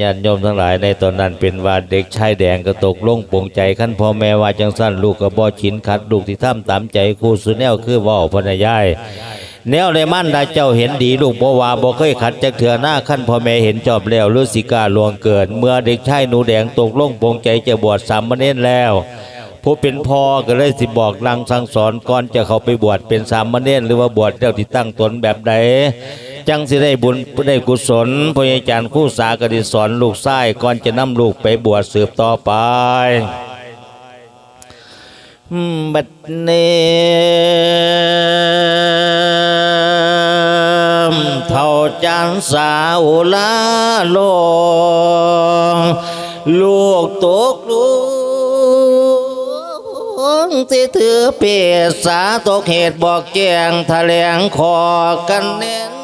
ญาติโยมทั้งหลายในตอนนั้นเป็นว่าเด็กชายแดงก็ตกลงปลงใจขั้นพ่อแม่ว่าจังสั้นลูกก็บ่ชินขัดลูกที่ทำตามใจครูสุแนวคือว่าพนายายแนวในมั่นได้เจ้าเห็นดีลูกบ่ว่าบ่เคยขัดจักเถื่อหน้าขั้นพ่อแม่เห็นจอบแล้วฤาษีกาลวงเกิด เมื่อเด็กชายหนูแดงตกลงปลงใจจะบวชสามเณรแล้วผู้เป็นพ่อก็เลยสิบอกลังสั่งสอนก่อนจะเขาไปบวชเป็นสามเณรหรือว่าบวชแล้วที่ตั้งตนแบบใด จังสิได้บุญได้กุศลพระอาจารย์คู่สากดิสอนลูกชายก่อนจะนำลูกไปบวชสืบต่อไปบัดเนี้เท่าจันสาวลาโลงลูกตกลูกที่ถือเปียสาตกเหตุบอกแจงแถลงคอกันแน่นแน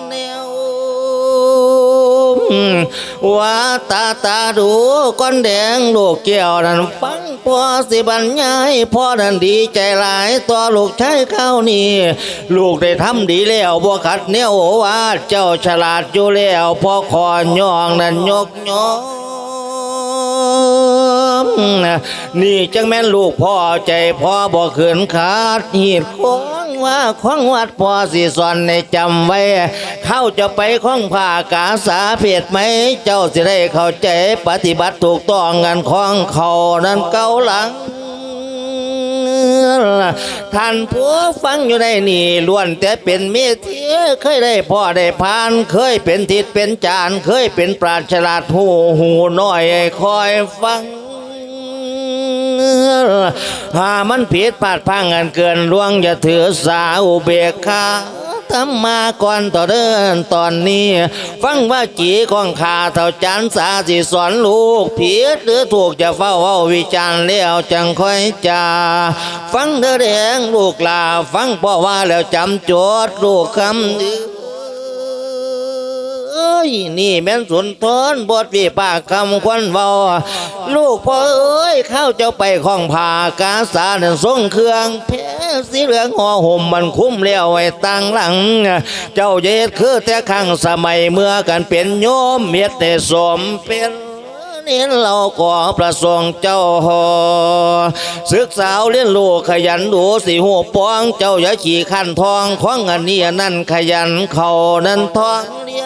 ว่าตาตาดูก้อนแดงลูกเกี่ยวนั้นฟังพ่อสิบรรยายพ่อนั้นดีใจหลายตัวลูกชายเข้านี่ลูกได้ทำดีแล้วบ่ขัดเนี้ยวว่าเจ้าฉลาดอยู่แล้วพ่อขอย่องนั้นยกย่อนี่จังแม่นลูกพ่อใจพ่อบ่เขินขาดหีดขอ ว่าข้องวัดพ่อสิสอนในจำไว้ เข้าจะไปข้องภาคาสาเพศไหม เจ้าสิได้เข้าใจปฏิบัติถูกต้องกันข้องเขานั้นเก้าหลังท่านผู้ฟังอยู่ในนี่ล้วนแต่เป็นเมเทียเคยได้พ่อได้พาน เคยเป็นทิศเป็นจาน เคยเป็นปราชญ์ฉลาดหูหูน้อยคอยฟัง หามันผิดพลาดพังกันเกินล่วงอย่าถือสาอุเบกขาทำมาก่อนต่อเดินตอนนี้ ฟังว่าจีของข้าเท่าจันสาสิสอนลูกผิดหรือถูกจะเฝ้าเฝ้าวิจารณ์แล้วจังค่อยจาฟังเด้อแดงลูกลาฟังพ่อว่าแล้วจำโจทย์ลูกคำือ ยนี่แม่นสุนทรบทวิปากคำควันเบาลูกพ่อเอ้ยเข้าเจ้าไปข้องผ่ากาสาเดินทรงเครื่องแพ้สีเหลืองห่อห่มมันคุ้มเลี้ยวไว้ตั้งหลัง เจ้าเย็ดคือแต่ครั้งสมัยเมื่อกันเป็นโยมเม็ดแต่สมเป็นนี่เราก็ประสงค์เจ้าหอศึกษาวเรียนรู้ขยันดูสิหัวป้องเจ้าอย่าขี่ขันทองของอันนี้นั่นขยันเขานั้นทองเรีย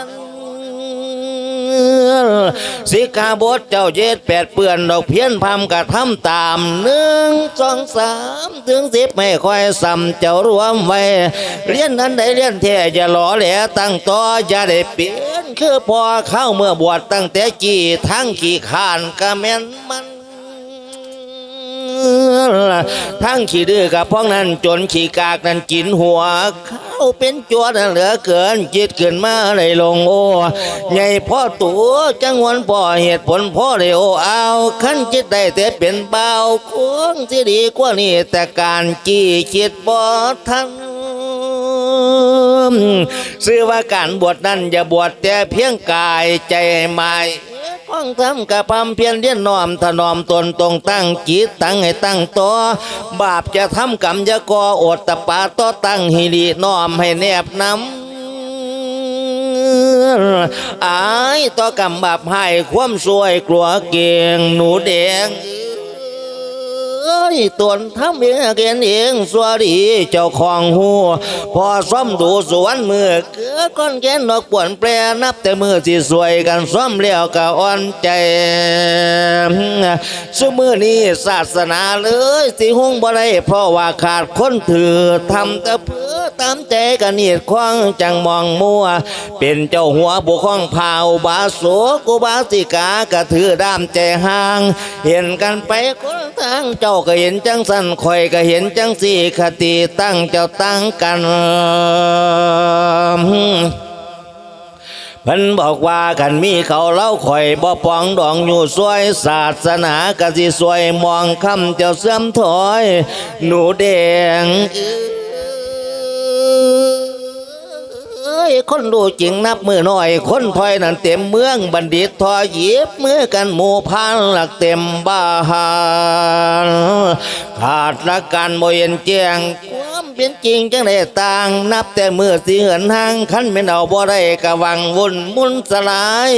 สิกาบทเจ้าเย็ดแปดเปื่อนดอกเพี้ยนพำกะทำตามหนึ่งสองสามถึงสิบไม่ค่อยซ้ำเจ้ารวมไว้เรียนนั้นได้เรียนแท้อย่าหล่อแหลตั้งต่ออย่าได้เปลี่ยนคือพอเข้าเมื่อบวชตั้งแต่กี่ทั้งกี่ขานกะแม่นมัน ทั้งขี้ดื้อกับพ้องนั้นจนขี้กากนั้นกินหัวเข้าเป็นจวดเหลือเกินจิตเกินมาเลยลงโอ้ใหญ่พ่อตัวจังหวนพ่อเหตุผลพ่อเลยโอ้เอาขั้นจิตได้แต่เป็นเบาควงสิดีกว่านี้แต่การจี้จิตบ่ทันซื้อว่าการบวชนั้นอย่าบวชแต่เพียงกายใจไม่ ข้องทำกับพำเพียรเรียนน้อมถนอมตนตรงตั้งจิตตั้งให้ตั้งตัวบาปจะทำกรรมจะก่ออดตะปาต่อตั้งฮิริน้อมให้แนบนำอายต่อกรรมบาปให้ความสวยกลัวเกียงหนูแดง อ้ยตวนทำเองเกนเองสวัสดีเจ้าของหูพอซ่อมดูสวนมือเกือก้อนแกนดอกปวนแปรนับแต่มือที่สวยกันซ่อมเลี้ยวก็อ่อนใจสมือนี้ศาสนาเลยสิหงบ่ได้เพราะว่าขาดคนถือทำแต่เพื่อตามใจกันนีดควางจังมองมัว เป็นเจ้าหัวบุคองเผาบาโสกุบาสิกากระถือด้ามใจห่าง เห็นกันไปคนทางเจ้าก็เห็นจังสันคอยก็เห็นจังสี่คติตั้งเจ้าตั้งกันเพันบอกว่ากันมีเขาเล่าข่อยบ่ปองดองอยู่สวยศาสนากะสิสวยมองคำเจ้าเสื่อมถอย หนูแดงเอ คนดูจริงนับมือหน่อย คนถอยนั่นเต็มเมืองบัณฑิตทอหยิบมือกันหมู่พานหลักเต็มบ้านขาดละการโมเย็นแจ้ง เป็นจริงจังได้ต่าง นับแต่เมื่อสิเหินห่างคันเป็นเอาบ่ได้กะวังวุ่นมุนสลาย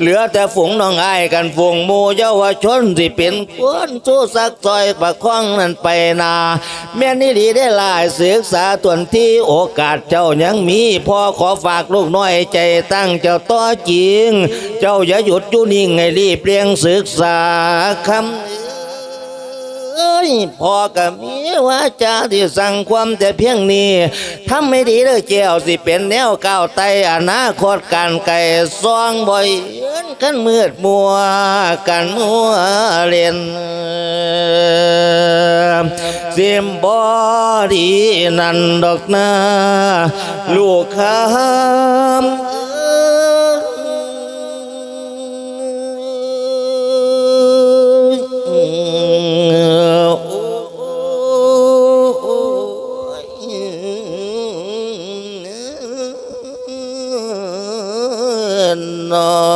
เหลือแต่ฝูงน้องอ้ายกันฝูงหมู่เยาวชนที่เป็นคนสู้สักซอยประคองนั่นไปนา แม่นี่ดีได้หลายศึกษาตวนที่โอกาสเจ้ายังมีพ่อขอฝากลูกน้อยใจตั้งเจ้าต่อจริง เจ้าอย่าหยุดอยู่นิ่งให้รีบเรียงศึกษาคำ ยพ่อกับมีว่าจาที่สั่งความแต่เพียงนี้ทำไม่ดีเลยเจ้าสิเป็นแนวก้าวไตอนาคตการไก่ซองบ่อยกันมืดมัวกันมัวเล่นสิมบอดีนั่นดอกนาลูกคำ อม